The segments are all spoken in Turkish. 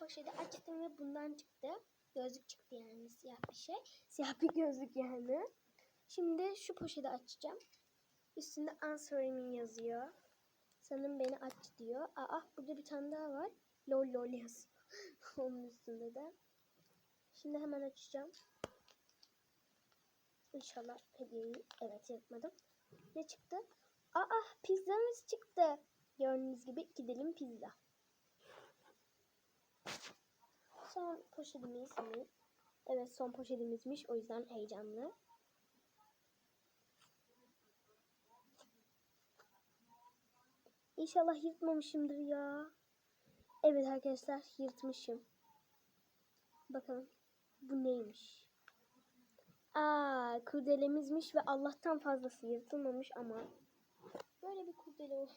poşeti açtım ve bundan çıktı. Gözlük çıktı yani siyah bir şey. Siyah bir gözlük yani. Şimdi şu poşeti açacağım. Üstünde answer me yazıyor. Sanırım beni aç diyor. Aa burada bir tane daha var. Lol lol yazıyor. Onun üstünde de. Şimdi hemen açacağım. İnşallah hediyeyi evet yapmadım. Ne çıktı? Aa pizzamız çıktı. Gördüğünüz gibi gidelim pizza. Poşetimiz mi? Evet son poşetimizmiş. O yüzden heyecanlı. İnşallah yırtmamışımdır ya. Evet arkadaşlar yırtmışım. Bakalım bu neymiş? Aa kurdelemizmiş ve Allah'tan fazlası yırtılmamış ama böyle bir kurdele ol.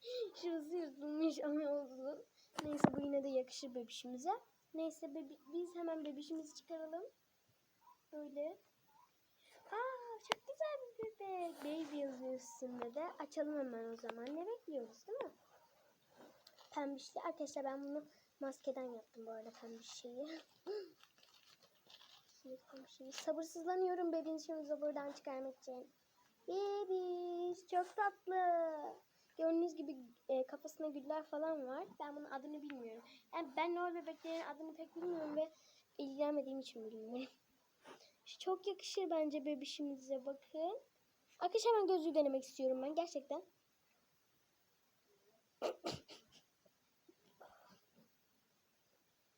Şurası yırtılmış ama olsun. Neyse bu yine de yakışır bebişimize. Neyse bebi biz hemen bebişimizi çıkaralım. Böyle. Aa çok güzel bir bebek. Baby yazıyor üstünde de. Açalım hemen o zaman. Ne bekliyoruz değil mi? Pembişli. Arkadaşlar ben bunu maskeden yaptım bu arada pembiş şeyi. Şimdi pembişliği. Sabırsızlanıyorum bebişimizi buradan çıkarmak için. Bebiş çok tatlı. Kafasında güller falan var. Ben bunun adını bilmiyorum. Yani ben Noel bebeklerin adını pek bilmiyorum ve ilgilenmediğim için bilmiyorum. Çok yakışır bence bebişimize bakın. Arkadaşlar ben gözlüğü denemek istiyorum ben gerçekten.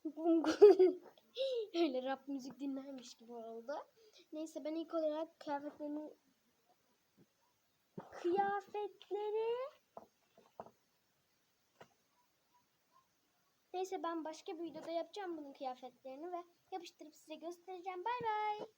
Öyle rap müzik dinlermiş gibi oldu. Neyse ben ilk olarak kıyafetlerini kıyafetleri Neyse ben başka bir videoda yapacağım bunun kıyafetlerini ve yapıştırıp size göstereceğim. Bay bay.